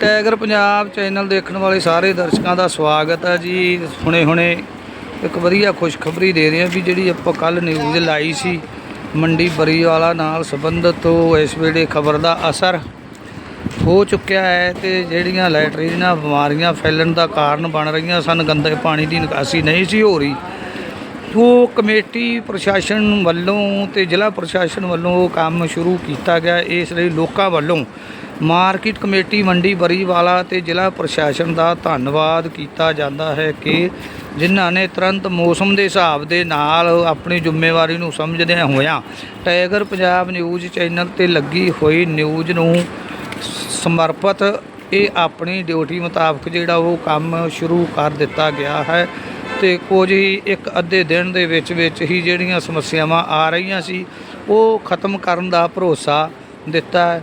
Tiger Punjab channel ਦੇਖਣ ਵਾਲੇ ਸਾਰੇ ਦਰਸ਼ਕਾਂ ਦਾ ਸਵਾਗਤ ਹੈ ਜੀ। ਹੁਣੇ ਹੁਣੇ ਇੱਕ ਵਧੀਆ ਖੁਸ਼ਖਬਰੀ ਦੇ ਰਹੇ ਹਾਂ ਵੀ ਜਿਹੜੀ ਆਪਾਂ ਕੱਲ ਨਿਊਜ਼ ਲਾਈ ਸੀ, ਮੰਡੀ ਬਰੀਵਾਲਾ ਨਾਲ ਸੰਬੰਧਿਤ, ਉਹ ਇਸ ਵੇਲੇ ਖਬਰ ਦਾ ਅਸਰ ਹੋ ਚੁੱਕਿਆ ਹੈ ਤੇ ਜਿਹੜੀਆਂ ਲੈਟਰੀਨਾਂ ਬਿਮਾਰੀਆਂ ਫੈਲਣ ਦਾ ਕਾਰਨ ਬਣ ਰਹੀਆਂ ਸਨ, ਗੰਦੇ ਪਾਣੀ ਦੀ ਨਿਕਾਸੀ ਨਹੀਂ ਸੀ ਹੋ ਰਹੀ। ਉਹ ਕਮੇਟੀ ਪ੍ਰਸ਼ਾਸਨ ਵੱਲੋਂ ਤੇ ਜ਼ਿਲ੍ਹਾ ਪ੍ਰਸ਼ਾਸਨ ਵੱਲੋਂ ਉਹ ਕੰਮ ਸ਼ੁਰੂ ਕੀਤਾ ਗਿਆ। ਇਸ ਲਈ ਲੋਕਾਂ ਵੱਲੋਂ ਮਾਰਕੀਟ ਕਮੇਟੀ ਮੰਡੀ ਬਰੀਵਾਲਾ ਤੇ ਜ਼ਿਲ੍ਹਾ ਪ੍ਰਸ਼ਾਸਨ ਦਾ ਧੰਨਵਾਦ ਕੀਤਾ ਜਾਂਦਾ ਹੈ ਕਿ ਜਿਨ੍ਹਾਂ ਨੇ ਤੁਰੰਤ ਮੌਸਮ ਦੇ ਹਿਸਾਬ ਦੇ ਨਾਲ ਆਪਣੀ ਜ਼ਿੰਮੇਵਾਰੀ ਨੂੰ ਸਮਝਦਿਆਂ ਹੋਇਆਂ ਟਾਈਗਰ ਪੰਜਾਬ ਨਿਊਜ਼ ਚੈਨਲ ਤੇ ਲੱਗੀ ਹੋਈ ਨਿਊਜ਼ ਨੂੰ ਸਮਰਪਿਤ ਇਹ ਆਪਣੀ ਡਿਊਟੀ ਮੁਤਾਬਕ ਜਿਹੜਾ ਉਹ ਕੰਮ ਸ਼ੁਰੂ ਕਰ ਦਿੱਤਾ ਗਿਆ ਹੈ ਤੇ ਕੁਝ ਹੀ ਇੱਕ ਅੱਧੇ ਦਿਨ ਦੇ ਵਿੱਚ ਵਿੱਚ ਹੀ ਜਿਹੜੀਆਂ ਸਮੱਸਿਆਵਾਂ ਆ ਰਹੀਆਂ ਸੀ, ਉਹ ਖਤਮ ਕਰਨ ਦਾ ਭਰੋਸਾ ਦਿੱਤਾ ਹੈ